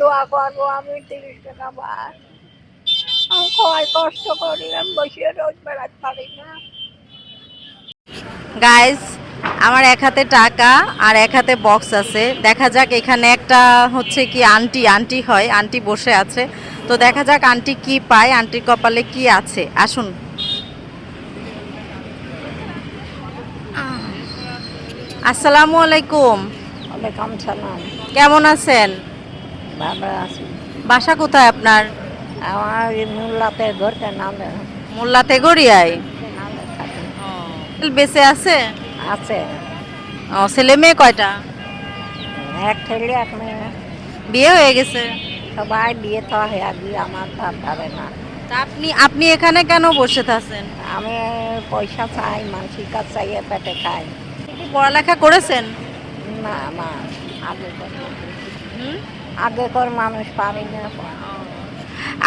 দোয়া করব আমি তিরিশ টাকা পাই আমি কষ্ট করি আমি বসে রোজ বেড়াতে পারি না। গাইজ আমার এক হাতে টাকা আর এক হাতে বক্স আছে। দেখা যাক এখানে একটা হচ্ছে কি আন্টি আন্টি হয় আন্টি বসে আছে। তো দেখা যাক আন্টি কি পায় আন্টির কপালে কি আছে। আসুন। আসসালামু আলাইকুম। কেমন আছেন? ভালো আছি। বাসা কোথায় আপনার? আমার এই মোল্লাতে ঘরতে নামে। মোল্লা তেগরিয়ায় নামে থাকে বেঁচে আছে? আছে। ও ছেলে মেয়ে কয়টা? এক ছেলে এক মেয়ে। বিয়ে হয়ে গেছে? সবাই বিয়ে তো হয়ে বিয়ে আমার তার ধরে না। তা আপনি আপনি এখানে কেন বসে আছেন? আমি পয়সা চাই মানসিক কাজ চাইয়ে পেটে খাই। পড়ালেখা করেছেন? না মা আগে হুম? আগেকার মানুষ পারি না।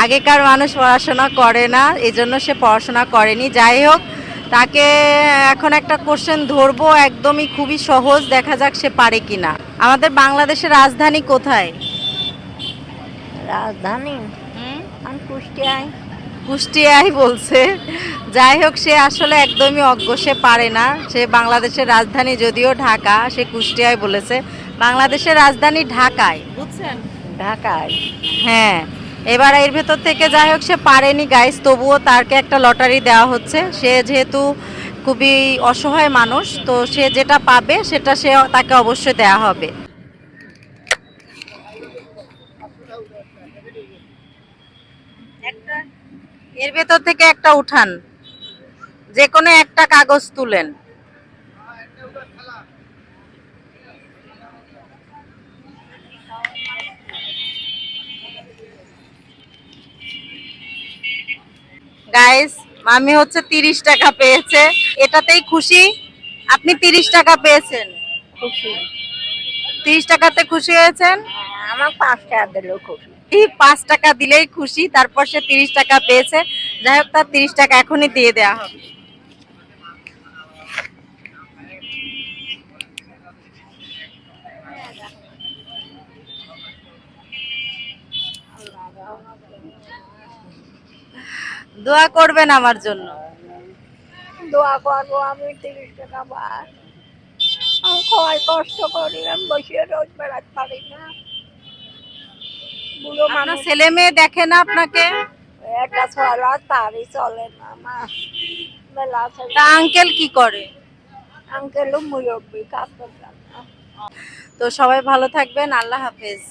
আগেকার মানুষ পড়াশোনা করে না এজন্য সে পড়াশোনা করেনি। যাই হোক তাকে এখন একটা কোশ্চেন ধরবো একদমই খুবই সহজ দেখা যাক সে পারে কিনা। আমাদের বাংলাদেশের রাজধানী কোথায়? রাজধানী? কুষ্টিয়ায়। কুষ্টিয়াই বলছে। যাই হোক সে আসলে একদমই অজ্ঞ সে পারে না। সে বাংলাদেশের রাজধানী যদিও ঢাকা সে কুষ্টিয়ায় বলেছে। বাংলাদেশের রাজধানী ঢাকায়। বুঝছেন? ঢাকায়? হ্যাঁ। এবার এর ভেতর থেকে যাই হোক সে পারেনি গাইস তবুও তারকে একটা লটারি দেওয়া হচ্ছে। সে যেহেতু খুবই অসহায় মানুষ তো সে যেটা পাবে সেটা সে তাকে অবশ্যই দেওয়া হবে। এর ভেতর থেকে একটা উঠান। যে কোনো একটা কাগজ তুলেন। গাইস মামি হচ্ছে তিরিশ টাকা পেয়েছে। এটাতেই খুশি? আপনি তিরিশ টাকা পেয়েছেন। খুশি। তিরিশ টাকাতে খুশি হয়েছেন? আমার পাঁচ টাকা দিলেও খুশি। পাঁচ টাকা দিলেই খুশি তারপর সে তিরিশ টাকা পেয়েছে। যাই হোক তার তিরিশ টাকা এখনই দিয়ে দেওয়া হবে। দোয়া করবেন আমার জন্য। দোয়া করব আমি তিরিশ টাকা পাই আমি কষ্ট করি আমি বসে রোজ বেড়াতে পারি না। বুড়ো মানুষ। ছেলে মেয়ে দেখে না আপনাকে? একটা তারই চলে না মা। বেলা তা আঙ্কেল কি করে? আঙ্কেলও মুরব্বী কাজ করতাম তো সবাই ভালো থাকবেন আল্লাহ হাফেজ।